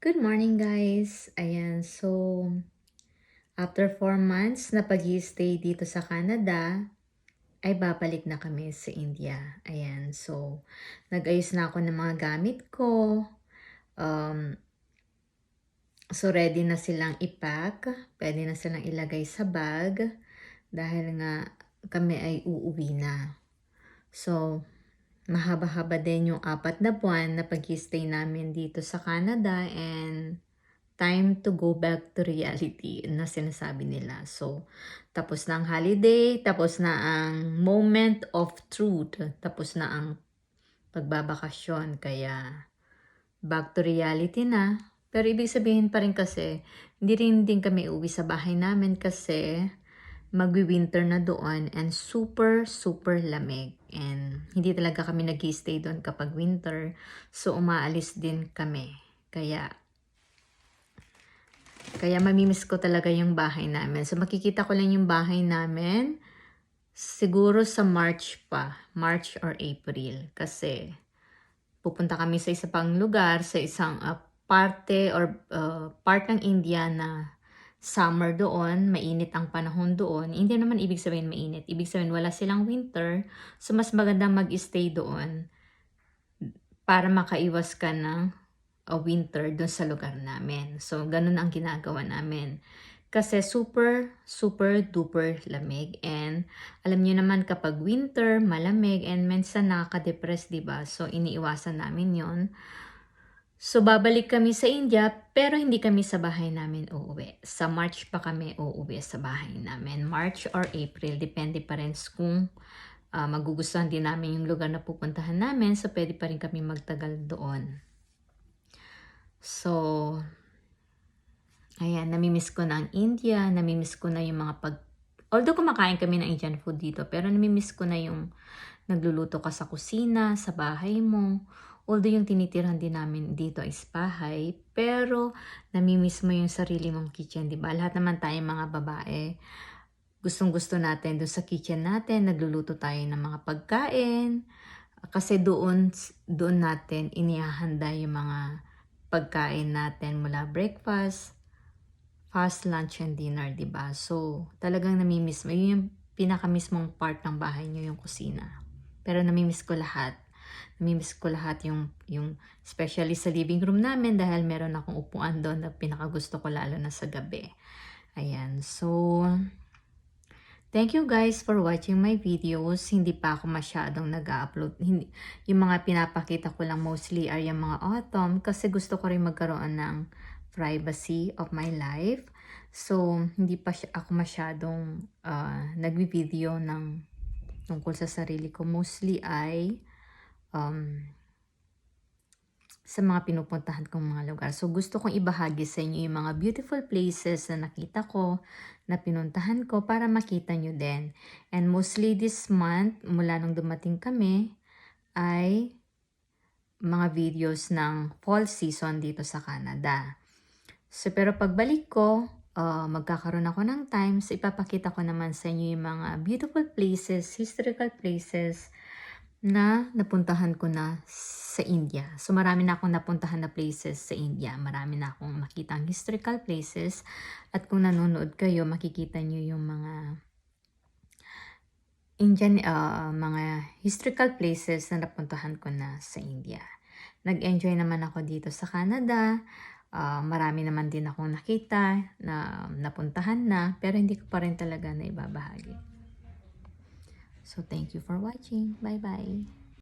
Good morning guys! Ayan, so after 4 months na pag stay dito sa Canada, ay babalik na kami sa India. Ayan, so nag-ayos na ako ng mga gamit ko. Um, so ready na silang ipack. Pwede na silang ilagay sa bag dahil nga kami ay uuwi na. So, mahaba-haba din yung apat na buwan na pag-stay namin dito sa Canada and time to go back to reality na sinasabi nila. So, tapos na ang holiday, tapos na ang moment of truth, tapos na ang pagbabakasyon. Kaya, back to reality na. Pero ibig sabihin pa rin kasi, hindi rin din kami uwi sa bahay namin kasi magwi-winter na doon and super, super lamig. And hindi talaga kami nag stay doon kapag winter. So, umaalis din kami. Kaya, kaya mamimiss ko talaga yung bahay namin. So, makikita ko lang yung bahay namin siguro sa March pa. March or April. Kasi, pupunta kami sa isa pang lugar, sa isang uh, parte or uh, part ng India na summer doon, mainit ang panahon doon. Hindi naman ibig sabihin mainit. Ibig sabihin wala silang winter. So, mas maganda mag-stay doon para makaiwas ka ng uh, winter doon sa lugar namin. So, ganun ang ginagawa namin. Kasi super, super duper lamig. And alam niyo naman kapag winter, malamig, and minsan nakaka-depress, diba? So, iniiwasan namin yon So, babalik kami sa India, pero hindi kami sa bahay namin uuwi. Sa March pa kami uuwi sa bahay namin. March or April, depende pa rin kung uh, magugustuhan din namin yung lugar na pupuntahan namin. So, pwede pa rin kami magtagal doon. So, ayan, namimiss ko na ang India, namimiss ko na yung mga pag... Although kumakain kami ng Indian food dito, pero namimiss ko na yung nagluluto ka sa kusina, sa bahay mo, Although yung tinitirhan din namin dito is bahay, pero namimiss mo yung sarili mong kitchen, di ba? Lahat naman tayo mga babae, gustong gusto natin doon sa kitchen natin, nagluluto tayo ng mga pagkain, kasi doon, doon natin inihahanda yung mga pagkain natin mula breakfast, fast lunch and dinner, di ba? So, talagang namimiss mo. Yun yung pinakamismong part ng bahay nyo, yung kusina. Pero namimiss ko lahat namimiss ko lahat yung, yung especially sa living room namin dahil meron akong upuan doon na pinakagusto ko lalo na sa gabi. Ayan, so thank you guys for watching my videos. Hindi pa ako masyadong nag-upload. Yung mga pinapakita ko lang mostly are yung mga autumn kasi gusto ko rin magkaroon ng privacy of my life. So, hindi pa ako masyadong uh, nagbi-video ng tungkol sa sarili ko. Mostly ay um, sa mga pinupuntahan kong mga lugar. So gusto kong ibahagi sa inyo yung mga beautiful places na nakita ko, na pinuntahan ko para makita nyo din. And mostly this month, mula nung dumating kami, ay mga videos ng fall season dito sa Canada. So pero pagbalik ko, uh, magkakaroon ako ng time, so ipapakita ko naman sa inyo yung mga beautiful places, historical places, na napuntahan ko na sa India. So marami na akong napuntahan na places sa India. Marami na akong makitang historical places. At kung nanonood kayo, makikita nyo yung mga Indian, uh, mga historical places na napuntahan ko na sa India. Nag-enjoy naman ako dito sa Canada. Uh, marami naman din akong nakita na napuntahan na pero hindi ko pa rin talaga na ibabahagi. So, thank you for watching. Bye-bye.